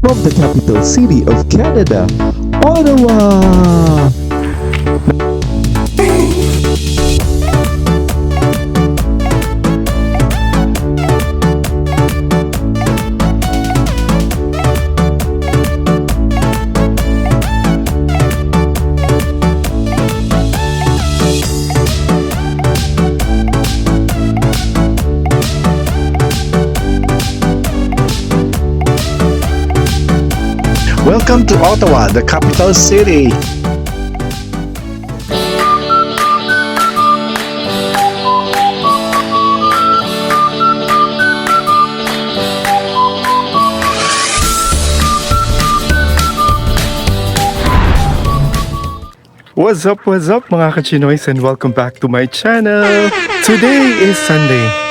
from the capital city of Canada, Ottawa. Welcome to Ottawa, the capital city. What's up, what's up mga kachinoys and welcome back to my channel. Today is Sunday.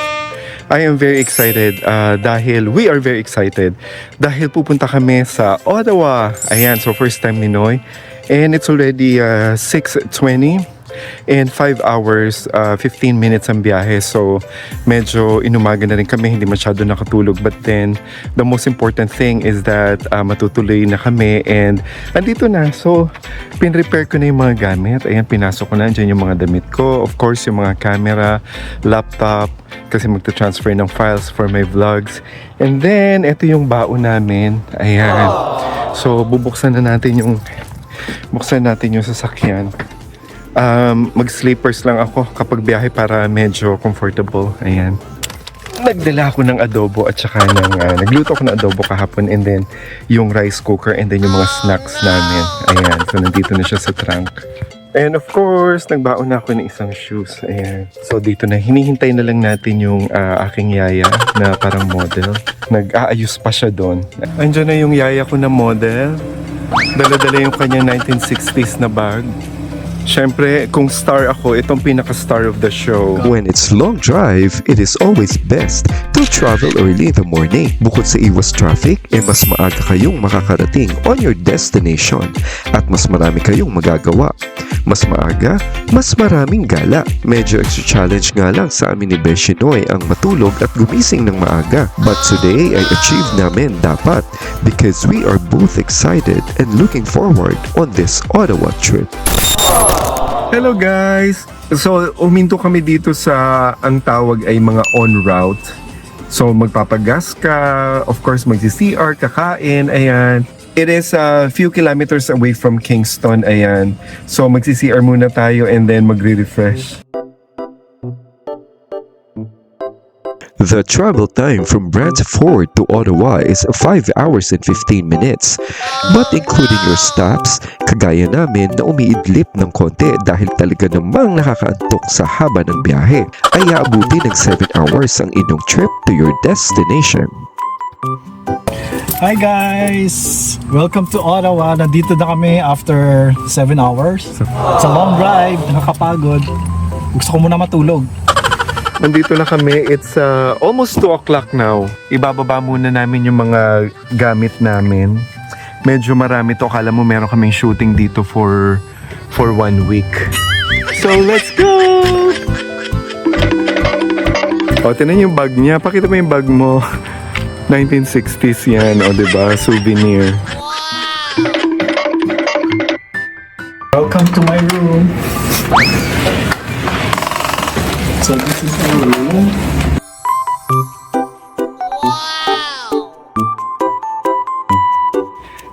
I am very excited uh, dahil we are very excited dahil pupunta kami sa Ottawa. Ayan, so first time ni Noy. And it's already uh, 6.20 and 5 hours, uh, 15 minutes ang biyahe. So medyo inumaga na rin kami, hindi masyado nakatulog. But then, the most important thing is that uh, matutuloy na kami and andito na. So, pinrepair ko na yung mga gamit. Ayan, pinasok ko na. Diyan yung mga damit ko. Of course, yung mga camera, laptop, kasi magta-transfer ng files for my vlogs. And then, ito yung baon namin. Ayan. So, bubuksan na natin yung buksan natin yung sasakyan. Um, mag-sleepers lang ako kapag biyahe para medyo comfortable. Ayan. Nagdala ako ng adobo at saka ng, ah, nagluto ako ng adobo kahapon and then yung rice cooker and then yung mga snacks namin. Ayan, so nandito na siya sa trunk. And of course, nagbaon na ako ng isang shoes. Ayan. So dito na, hinihintay na lang natin yung ah, aking yaya na parang model. Nag-aayos pa siya doon. Andiyan na yung yaya ko na model. Dala-dala yung kanyang 1960s na bag. Siyempre, kung star ako, itong pinaka-star of the show. When it's long drive, it is always best to travel early in the morning. Bukod sa iwas traffic, eh mas maaga kayong makakarating on your destination at mas marami kayong magagawa. Mas maaga, mas maraming gala. Medyo extra challenge nga lang sa amin ni Beshinoy ang matulog at gumising ng maaga. But today ay achieve namin dapat because we are both excited and looking forward on this Ottawa trip. Hello guys! So, uminto kami dito sa ang tawag ay mga on route. So, magpapagas ka, of course, magsi-CR, kakain, ayan. It is a few kilometers away from Kingston, ayan. So, magsi-CR muna tayo and then magre-refresh. The travel time from Brantford to Ottawa is 5 hours and 15 minutes. But including your stops, kagaya namin na umiidlip ng konti dahil talaga namang nakakaantok sa haba ng biyahe, ay aabuti ng 7 hours ang inyong trip to your destination. Hi guys! Welcome to Ottawa. Nandito na kami after 7 hours. It's a long drive, nakakapagod. Gusto ko muna matulog. Nandito na kami. It's uh, almost 2 o'clock now. Ibababa muna namin yung mga gamit namin. Medyo marami to. Akala mo meron kaming shooting dito for for one week. So, let's go! O, tinan yung bag niya. Pakita mo yung bag mo. 1960s yan. O, diba? Souvenir. Welcome to my room. So this is my room.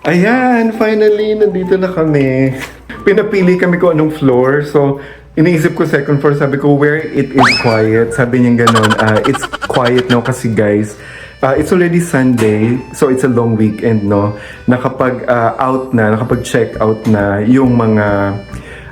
Ayan, finally, nandito na kami. Pinapili kami kung anong floor. So, iniisip ko second floor. Sabi ko, where it is quiet. Sabi niya ganun, ah, it's quiet now kasi guys, ah, it's already Sunday. So, it's a long weekend, no? Nakapag ah, out na, nakapag check out na yung mga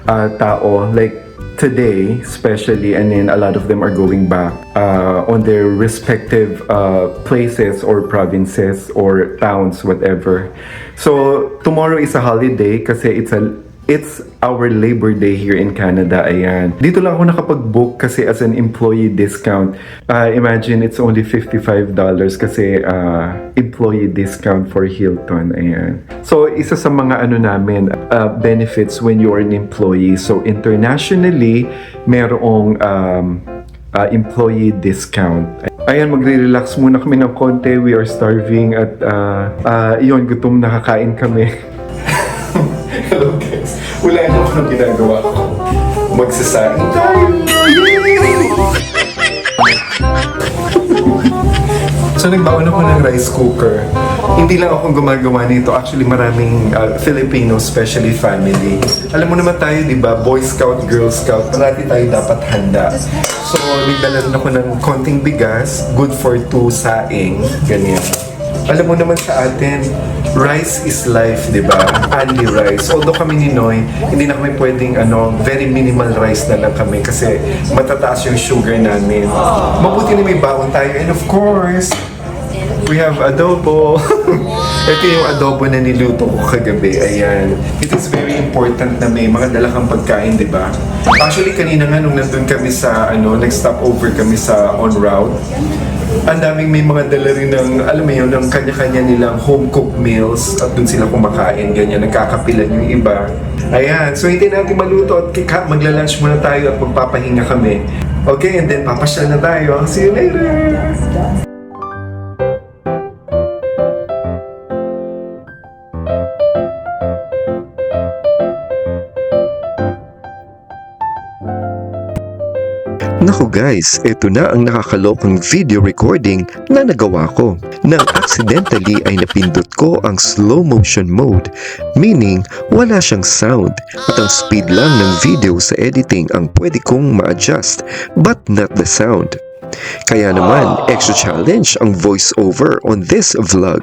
ah, tao. Like, today especially and then a lot of them are going back uh, on their respective uh, places or provinces or towns whatever. So tomorrow is a holiday kasi it's a it's our Labor Day here in Canada ayan dito lang ako nakapag-book kasi as an employee discount uh, imagine it's only $55 kasi uh, employee discount for Hilton ayan so isa sa mga ano namin uh, benefits when you are an employee so internationally merong um, uh, employee discount Ayan, magre-relax muna kami ng konti. We are starving at uh, uh, yun, gutom nakakain kami. Hello guys. Wala na ako ng ginagawa ko. Magsasaing tayo! So nagbaon ako ng rice cooker. Hindi lang ako gumagawa nito. Actually, maraming uh, Filipino, especially family. Alam mo naman tayo, di ba? Boy Scout, Girl Scout. Parati tayo dapat handa. So, nagdala ako ng konting bigas. Good for two saing. Ganyan. Alam mo naman sa atin, rice is life, di ba? Only rice. Although kami ni Noy, hindi na kami pwedeng ano, very minimal rice na lang kami kasi matataas yung sugar namin. Mabuti na may baon tayo. And of course, we have adobo. Ito yung adobo na niluto ko kagabi. Ayan. It is very important na may mga dala pagkain, di ba? Actually, kanina nga nung nandun kami sa, ano, nag-stop over kami sa on route, ang daming may mga dala rin ng, alam mo yun, ng kanya-kanya nilang home-cooked meals at dun sila kumakain, ganyan, nagkakapilan yung iba. Ayan, so hindi natin maluto at kika, magla-lunch muna tayo at magpapahinga kami. Okay, and then papasyal na tayo. See you later! Naku guys, ito na ang nakakalokang video recording na nagawa ko. Nang accidentally ay napindot ko ang slow motion mode, meaning wala siyang sound at ang speed lang ng video sa editing ang pwede kong ma-adjust but not the sound. Kaya naman, extra challenge ang voiceover on this vlog.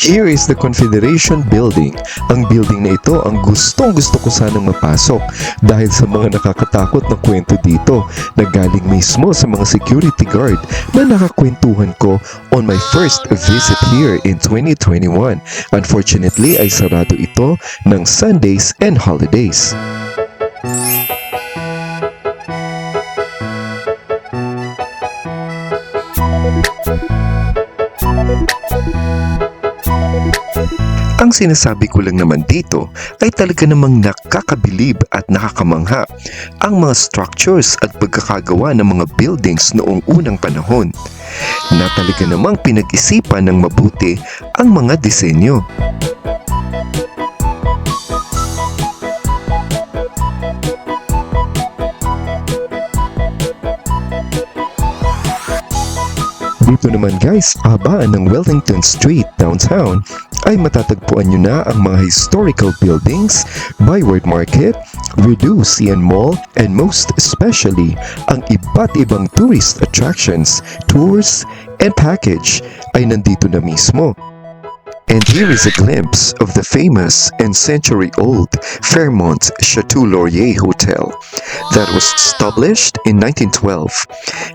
Here is the Confederation Building. Ang building na ito ang gustong gusto ko sanang mapasok dahil sa mga nakakatakot na kwento dito na galing mismo sa mga security guard na nakakwentuhan ko on my first visit here in 2021. Unfortunately ay sarado ito ng Sundays and holidays. Ang sinasabi ko lang naman dito ay talaga namang nakakabilib at nakakamangha ang mga structures at pagkakagawa ng mga buildings noong unang panahon na talaga namang pinag-isipan ng mabuti ang mga disenyo. Dito naman guys, abaan ng Wellington Street downtown ay matatagpuan nyo na ang mga historical buildings, Byward Market, Redu Sian Mall, and most especially ang iba't ibang tourist attractions, tours, and package ay nandito na mismo. And here is a glimpse of the famous and century-old Fairmont Chateau Laurier Hotel that was established in 1912.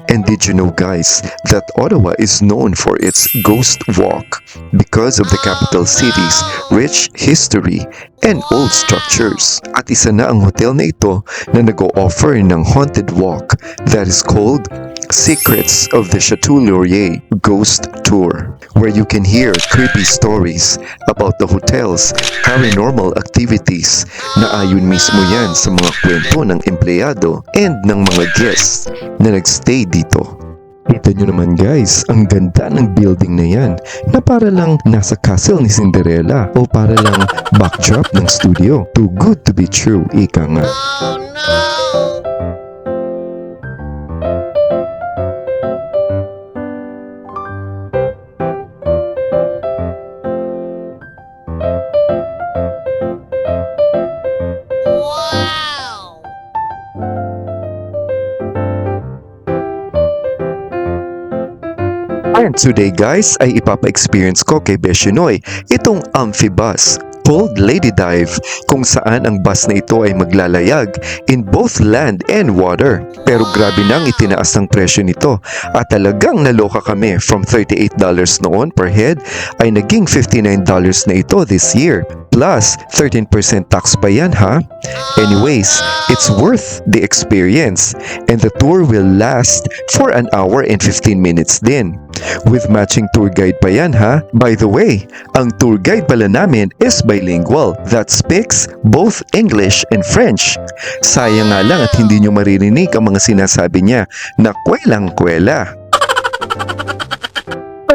And did you know guys that Ottawa is known for its Ghost Walk because of the capital city's rich history and old structures. At isa na ang hotel na ito na nag-o-offer ng haunted walk that is called Secrets of the Chateau Laurier Ghost Tour, where you can hear creepy stories about the hotel's paranormal activities na ayon mismo yan sa mga kwento ng empleyado and ng mga guests na nagstay dito. Kita nyo naman guys, ang ganda ng building na yan na para lang nasa castle ni Cinderella o para lang backdrop ng studio. Too good to be true, ika nga. And today guys ay ipapa-experience ko kay Beshinoy itong Amphibus Pulled Lady Dive kung saan ang bus na ito ay maglalayag in both land and water. Pero grabe nang itinaas ng presyo nito at talagang naloka kami from $38 noon per head ay naging $59 na ito this year. Plus, 13% tax pa yan ha? Anyways, it's worth the experience and the tour will last for an hour and 15 minutes din. With matching tour guide pa yan ha? By the way, ang tour guide pala namin is bilingual that speaks both English and French. Sayang nga lang at hindi nyo maririnig ang mga sinasabi niya na kwelang-kwela.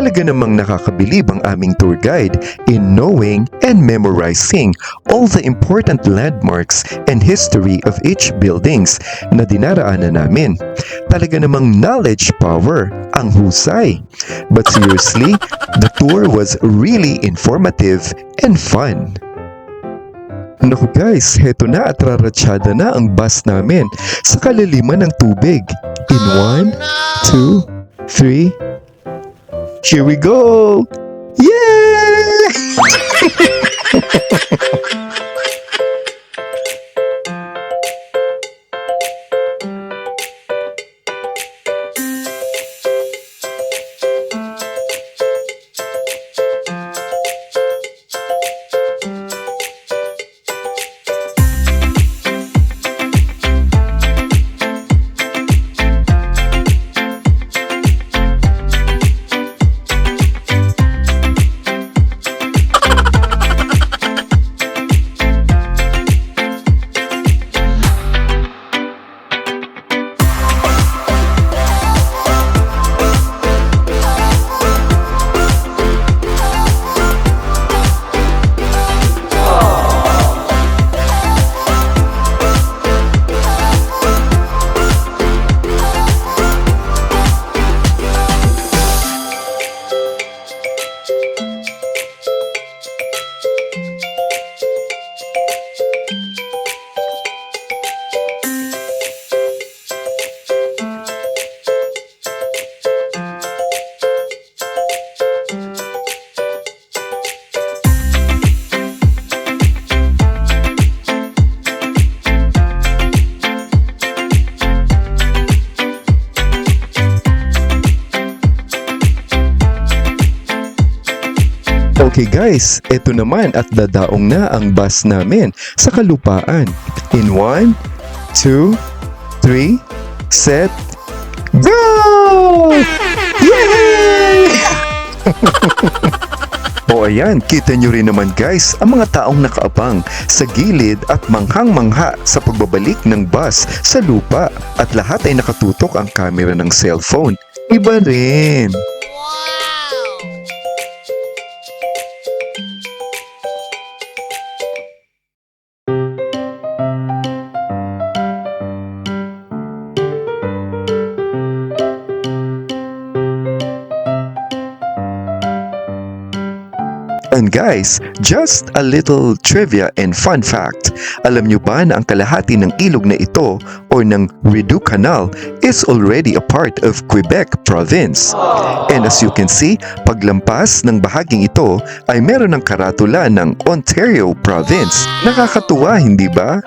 Talaga namang nakakabilib ang aming tour guide in knowing and memorizing all the important landmarks and history of each buildings na dinaraanan namin. Talaga namang knowledge power ang husay. But seriously, the tour was really informative and fun. Naku guys, heto na at raratsyada na ang bus namin sa kalaliman ng tubig. In one, two, three, Here we go! Yay! Okay guys, eto naman at dadaong na ang bus namin sa kalupaan. In 1, 2, 3, set, go! Yay! o ayan, kita nyo rin naman guys ang mga taong nakaabang sa gilid at manghang-mangha sa pagbabalik ng bus sa lupa at lahat ay nakatutok ang camera ng cellphone. Iba rin. And guys, just a little trivia and fun fact. Alam nyo ba na ang kalahati ng ilog na ito o ng Rideau Canal is already a part of Quebec province. And as you can see, paglampas ng bahaging ito ay meron ng karatula ng Ontario province. Nakakatuwa, hindi ba?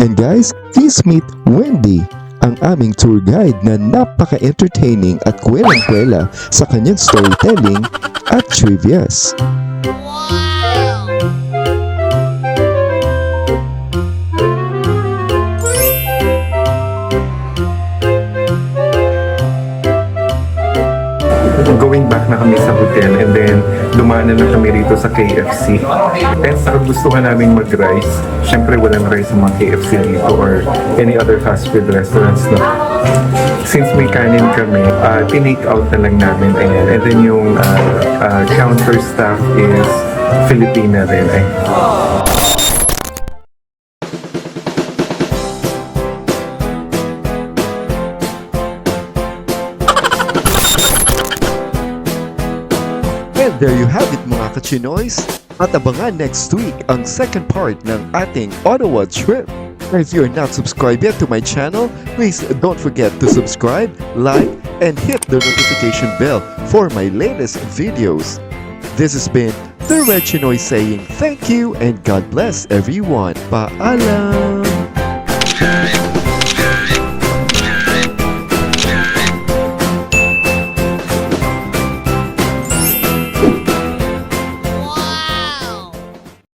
And guys, please meet Wendy, ang aming tour guide na napaka-entertaining at kwelang-kwela sa kanyang storytelling at trivias. going back na kami sa hotel and then dumaan na kami rito sa KFC. And sa kagustuhan namin mag-rice, syempre walang rice sa mga KFC dito or any other fast food restaurants na. Since may kanin kami, uh, tinake out na lang namin ayan. And then yung uh, uh, counter staff is Filipina rin. Ay, there you have it mga kachinoys. At abangan next week ang second part ng ating Ottawa trip. If you're not subscribed yet to my channel, please don't forget to subscribe, like, and hit the notification bell for my latest videos. This has been the Red Chinoy saying thank you and God bless everyone. Paalam!